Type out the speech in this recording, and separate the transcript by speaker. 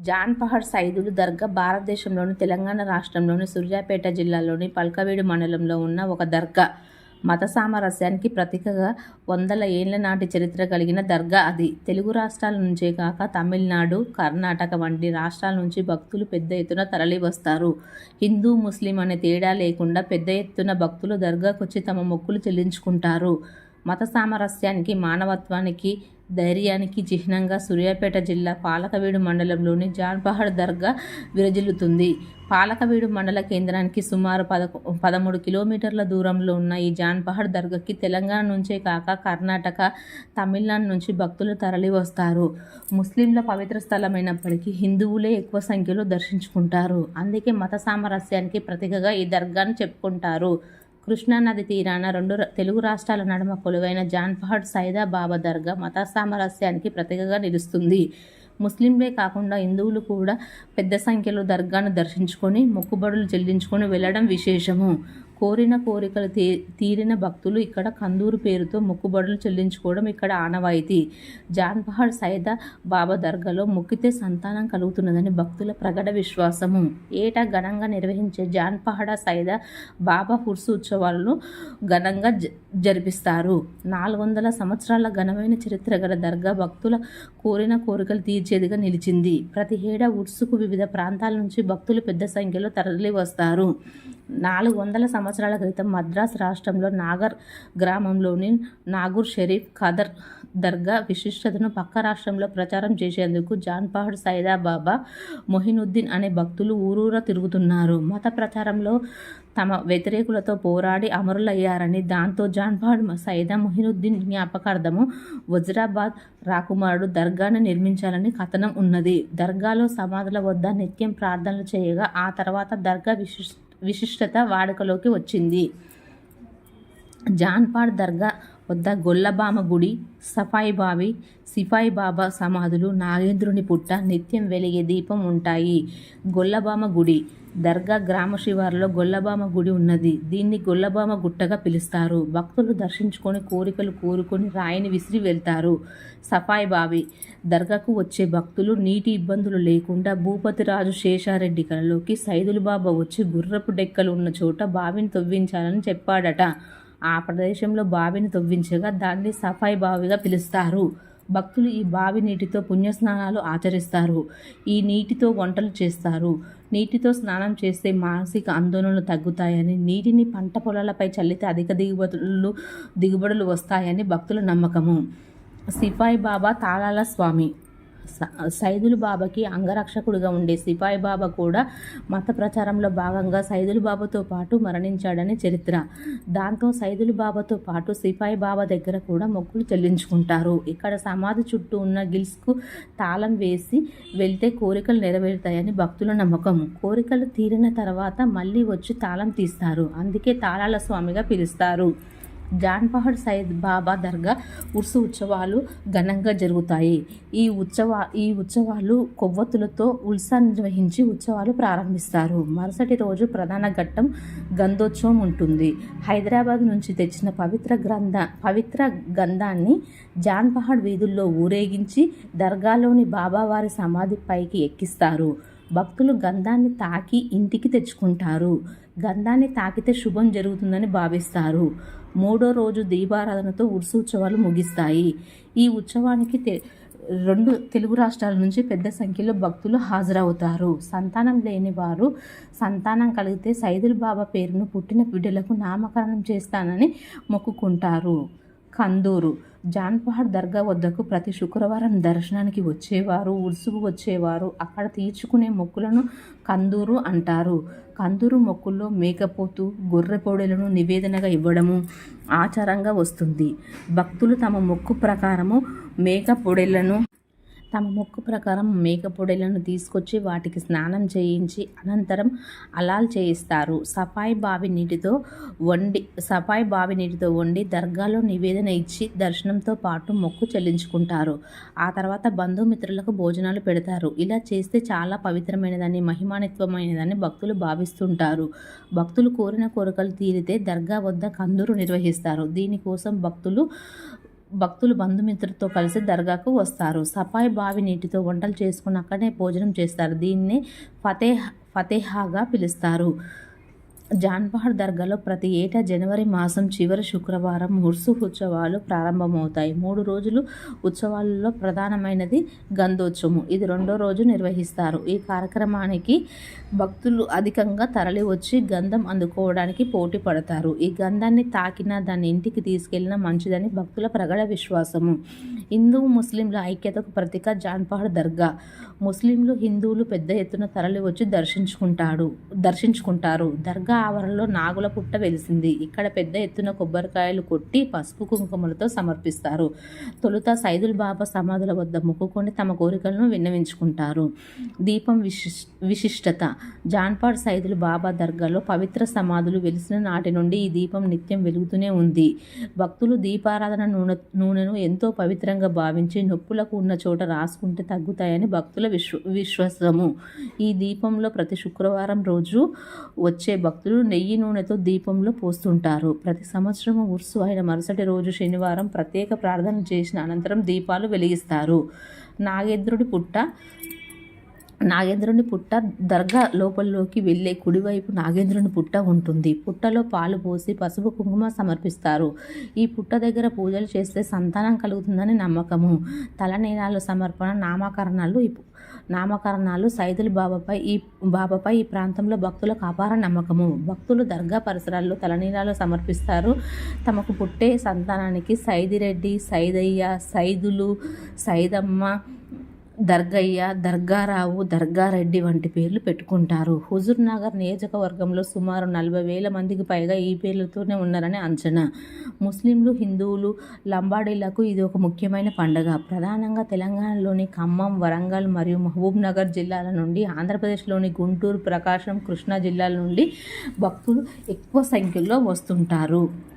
Speaker 1: జాన్పహడ్ సైదులు దర్గా భారతదేశంలోని తెలంగాణ రాష్ట్రంలోని సూర్యాపేట జిల్లాలోని పల్కవీడు మండలంలో ఉన్న ఒక దర్గా. మత సామరస్యానికి ప్రతీకగా వందల ఏళ్ళ నాటి చరిత్ర కలిగిన దర్గా అది. తెలుగు రాష్ట్రాల నుంచే కాక తమిళనాడు, కర్ణాటక వంటి రాష్ట్రాల నుంచి భక్తులు పెద్ద ఎత్తున తరలివస్తారు. హిందూ, ముస్లిం అనే తేడా లేకుండా పెద్ద ఎత్తున భక్తులు దర్గాకొచ్చి తమ మొక్కులు చెల్లించుకుంటారు. మత సామరస్యానికి, మానవత్వానికి, ధైర్యానికి చిహ్నంగా సూర్యాపేట జిల్లా పాలకవీడు మండలంలోని జాన్పహడ్ దర్గా విరజిల్లుతుంది. పాలకవీడు మండల కేంద్రానికి సుమారు పదకొ పదమూడు కిలోమీటర్ల దూరంలో ఉన్న ఈ జాన్పహడ్ దర్గాకి తెలంగాణ నుంచే కాక కర్ణాటక, తమిళనాడు నుంచి భక్తులు తరలివస్తారు. ముస్లింల పవిత్ర స్థలమైనప్పటికీ హిందువులే ఎక్కువ సంఖ్యలో దర్శించుకుంటారు. అందుకే మత సామరస్యానికి ప్రతీకగా ఈ దర్గాను చెప్పుకుంటారు. కృష్ణానది తీరాన రెండు తెలుగు రాష్ట్రాల నడుమ కొలువైన జాన్పహడ్ సైదాబాబా దర్గా మత సామరస్యానికి ప్రతీకగా నిలుస్తుంది. ముస్లింలే కాకుండా హిందువులు కూడా పెద్ద సంఖ్యలో దర్గాను దర్శించుకొని మొక్కుబడులు చెల్లించుకొని వెళ్ళడం విశేషము. కోరిన కోరికలు తీరిన భక్తులు ఇక్కడ కందూరు పేరుతో మొక్కుబడులు చెల్లించుకోవడం ఇక్కడ ఆనవాయితీ. జాన్పహడ్ సైదా బాబా దర్గాలో మొక్కితే సంతానం కలుగుతున్నదని భక్తుల ప్రగడ విశ్వాసము. ఏటా ఘనంగా నిర్వహించే జాన్పహడ సైదా బాబా హుర్సు ఉత్సవాలను ఘనంగా జరిపిస్తారు. నాలుగు వందల సంవత్సరాల ఘనమైన చరిత్ర గల దర్గా భక్తుల కోరిన కోరికలు తీర్చేదిగా నిలిచింది. ప్రతి ఏడా ఉర్సుకు వివిధ ప్రాంతాల నుంచి భక్తులు పెద్ద సంఖ్యలో తరలివస్తారు. నాలుగు వందల సంవత్సరాల క్రితం మద్రాస్ రాష్ట్రంలో నాగర్ గ్రామంలోని నాగూర్ షరీఫ్ ఖదర్ దర్గా విశిష్టతను పక్క రాష్ట్రంలో ప్రచారం చేసేందుకు జాన్పహడ్ సైదాబాబా మొహినుద్దీన్ అనే భక్తులు ఊరూరా తిరుగుతున్నారు. మత ప్రచారంలో తమ వ్యతిరేకులతో పోరాడి అమరులయ్యారని, దాంతో జాన్పహడ్ సైదా మొహినుద్దీన్ జ్ఞాపకార్థము వజ్రాబాద్ రాకుమారుడు దర్గాను నిర్మించాలని కథనం ఉన్నది. దర్గాలో సమాధుల వద్ద నిత్యం ప్రార్థనలు చేయగా ఆ తర్వాత దర్గా విశిష్టత వాడుకలోకి వచ్చింది. జాన్పాడ్ దర్గా వద్ద గొల్లబామ గుడి, సఫాయి బావి సిఫాయి బాబా సమాధులు, నాగేంద్రుని పుట్ట, నిత్యం వెలిగే దీపం ఉంటాయి. గొల్లబామ గుడి దర్గా గ్రామ శివారులో గొల్లబామ గుడి ఉన్నది. దీన్ని గొల్లబామ గుట్టగా పిలుస్తారు. భక్తులు దర్శించుకొని కోరికలు కోరుకొని రాయిని విసిరి వెళ్తారు. సఫాయి బావి దర్గాకు వచ్చే భక్తులు నీటి ఇబ్బందులు లేకుండా భూపతిరాజు శేషారెడ్డి కలలోకి సైదులుబాబా వచ్చి గుర్రపు డెక్కలు ఉన్న చోట బావిని తవ్వించాలని చెప్పాడట. ఆ ప్రదేశంలో బావిని తవ్వించగా దాన్ని సఫాయి బావిగా పిలుస్తారు. భక్తులు ఈ బావి నీటితో పుణ్యస్నానాలు ఆచరిస్తారు. ఈ నీటితో వంటలు చేస్తారు. నీటితో స్నానం చేస్తే మానసిక ఆందోళనలు తగ్గుతాయని, నీటిని పంట పొలాలపై చల్లితే అధిక దిగుబడులు దిగుబడులు వస్తాయని భక్తుల నమ్మకము. సిపాయిబాబా తాళాల స్వామి సైదులు బాబాకి అంగరక్షకుడుగా ఉండే సిపాయి బాబా కూడా మత ప్రచారంలో భాగంగా సైదులు బాబాతో పాటు మరణించాడని చరిత్ర. దాంతో సైదులు బాబాతో పాటు సిపాయి బాబా దగ్గర కూడా మొక్కులు చెల్లించుకుంటారు. ఇక్కడ సమాధి చుట్టూ ఉన్న గిల్స్కు తాళం వేసి వెళ్తే కోరికలు నెరవేరుతాయని భక్తుల నమ్మకం. కోరికలు తీరిన తర్వాత మళ్ళీ వచ్చి తాళం తీస్తారు. అందుకే తాళాల స్వామిగా పిలుస్తారు. జాన్పహడ్ సయ్యద్ బాబా దర్గా ఉర్సు ఉత్సవాలు ఘనంగా జరుగుతాయి. ఈ ఉత్సవ ఈ ఉత్సవాలు కొవ్వొత్తులతో ఉల్సా నిర్వహించి ఉత్సవాలు ప్రారంభిస్తారు. మరుసటి రోజు ప్రధాన ఘట్టం గంధోత్సవం ఉంటుంది. హైదరాబాద్ నుంచి తెచ్చిన పవిత్ర గ్రంథ పవిత్ర గంధాన్ని జాన్పహడ్ వీధుల్లో ఊరేగించి దర్గాలోని బాబావారి సమాధి పైకి ఎక్కిస్తారు. భక్తులు గంధాన్ని తాకి ఇంటికి తెచ్చుకుంటారు. గంధాన్ని తాకితే శుభం జరుగుతుందని భావిస్తారు. మూడో రోజు దీపారాధనతో ఉరుసు ఉత్సవాలు ముగిస్తాయి. ఈ ఉత్సవానికి రెండు తెలుగు రాష్ట్రాల నుంచి పెద్ద సంఖ్యలో భక్తులు హాజరవుతారు. సంతానం లేని వారు సంతానం కలిగితే సైదులు బాబా పేరును పుట్టిన బిడ్డలకు నామకరణం చేస్తానని మొక్కుకుంటారు. కందూరు జాన్పహాడ్ దర్గా వద్దకు ప్రతి శుక్రవారం దర్శనానికి వచ్చేవారు, ఉడుసుకు వచ్చేవారు అక్కడ తీర్చుకునే మొక్కులను కందూరు అంటారు. కందూరు మొక్కుల్లో మేకపోతు, గొర్రె పొడేలను నివేదనగా ఇవ్వడము ఆచారంగా వస్తుంది. భక్తులు తమ మొక్కు ప్రకారము మేక పొడెలను తమ మొక్కు ప్రకారం మేకపొడిలను తీసుకొచ్చి వాటికి స్నానం చేయించి అనంతరం అలాల్ చేయిస్తారు. సఫాయి బావి నీటితో వండి సఫాయి బావి నీటితో వండి దర్గాలో నివేదన ఇచ్చి దర్శనంతో పాటు మొక్కు చెల్లించుకుంటారు. ఆ తర్వాత బంధుమిత్రులకు భోజనాలు పెడతారు. ఇలా చేస్తే చాలా పవిత్రమైనదని, మహిమానిత్వమైనదని భక్తులు భావిస్తుంటారు. భక్తులు కోరిన కోరికలు తీరితే దర్గా వద్ద కందూరు నిర్వహిస్తారు. దీనికోసం భక్తులు భక్తులు బంధుమిత్రులతో కలిసి దర్గాకు వస్తారు. సపాయి బావి నీటితో వంటలు చేసుకుని అక్కడే భోజనం చేస్తారు. దీన్నే ఫతేహ్ ఫతేహాగా పిలుస్తారు. జాన్పహార్ దర్గాలో ప్రతి ఏటా జనవరి మాసం చివరి శుక్రవారం ఉర్సు ఉత్సవాలు ప్రారంభమవుతాయి. మూడు రోజులు ఉత్సవాలలో ప్రధానమైనది గంధోత్సవం ఇది రెండో రోజు నిర్వహిస్తారు. ఈ కార్యక్రమానికి భక్తులు అధికంగా తరలి వచ్చి గంధం అందుకోవడానికి పోటీ పడతారు. ఈ గంధాన్ని తాకినా దాన్ని ఇంటికి తీసుకెళ్ళిన మంచిదని భక్తుల ప్రగడ విశ్వాసము. హిందూ ముస్లింల ఐక్యతకు ప్రతీక జాన్పహార్ దర్గా. ముస్లింలు హిందువులు పెద్ద ఎత్తున తరలి వచ్చి దర్శించుకుంటాడు దర్శించుకుంటారు. దర్గా ఆవరణలో నాగుల పుట్ట వెలిసింది. ఇక్కడ పెద్ద ఎత్తున కొబ్బరికాయలు కొట్టి పసుపు కుంకుమలతో సమర్పిస్తారు. తొలుత సైదుల్ బాబా సమాధుల వద్ద మొక్కుకొని తమ కోరికలను విన్నవించుకుంటారు. దీపం విశిష్ విశిష్టత. జాన్పాడ్ సైదుల్ బాబా దర్గాలో పవిత్ర సమాధులు వెలిసిన నాటి నుండి ఈ దీపం నిత్యం వెలుగుతూనే ఉంది. భక్తులు దీపారాధన నూనె నూనెను ఎంతో పవిత్రంగా భావించి నొప్పులకు ఉన్న చోట రాసుకుంటే తగ్గుతాయని భక్తుల విశ్వ విశ్వాసము. ఈ దీపంలో ప్రతి శుక్రవారం రోజు వచ్చే భక్తులు నెయ్యి నూనెతో దీపంలో పోస్తుంటారు. ప్రతి సంవత్సరం ఉర్సు అయిన మరుసటి రోజు శనివారం ప్రత్యేక ప్రార్థన చేసిన అనంతరం దీపాలు వెలిగిస్తారు. నాగేంద్రుడి పుట్ట నాగేంద్రుని పుట్ట దర్గా లోపలిలోకి వెళ్ళే కుడివైపు నాగేంద్రుని పుట్ట ఉంటుంది. పుట్టలో పాలు పోసి పసుపు కుంకుమ సమర్పిస్తారు. ఈ పుట్ట దగ్గర పూజలు చేస్తే సంతానం కలుగుతుందని నమ్మకము. తలనీలాలు సమర్పణ నామకరణాలు ఈ నామకరణాలు సైదుల బాబాపై ఈ బాబాపై ఈ ప్రాంతంలో భక్తులకు అపార నమ్మకము. భక్తులు దర్గా పరిసరాల్లో తలనీలాలు సమర్పిస్తారు. తమకు పుట్టే సంతానానికి సైదిరెడ్డి సైదయ్య సైదులు సైదమ్మ దర్గయ్య దర్గారావు దర్గారెడ్డి వంటి పేర్లు పెట్టుకుంటారు. హుజూర్ నగర్ నియోజకవర్గంలో సుమారు నలభై వేల మందికి పైగా ఈ పేర్లతోనే ఉన్నారని అంచనా. ముస్లింలు హిందువులు లంబాడీలకు ఇది ఒక ముఖ్యమైన పండగ. ప్రధానంగా తెలంగాణలోని ఖమ్మం వరంగల్ మరియు మహబూబ్ నగర్ జిల్లాల నుండి ఆంధ్రప్రదేశ్లోని గుంటూరు ప్రకాశం కృష్ణా జిల్లాల నుండి భక్తులు ఎక్కువ సంఖ్యలో వస్తుంటారు.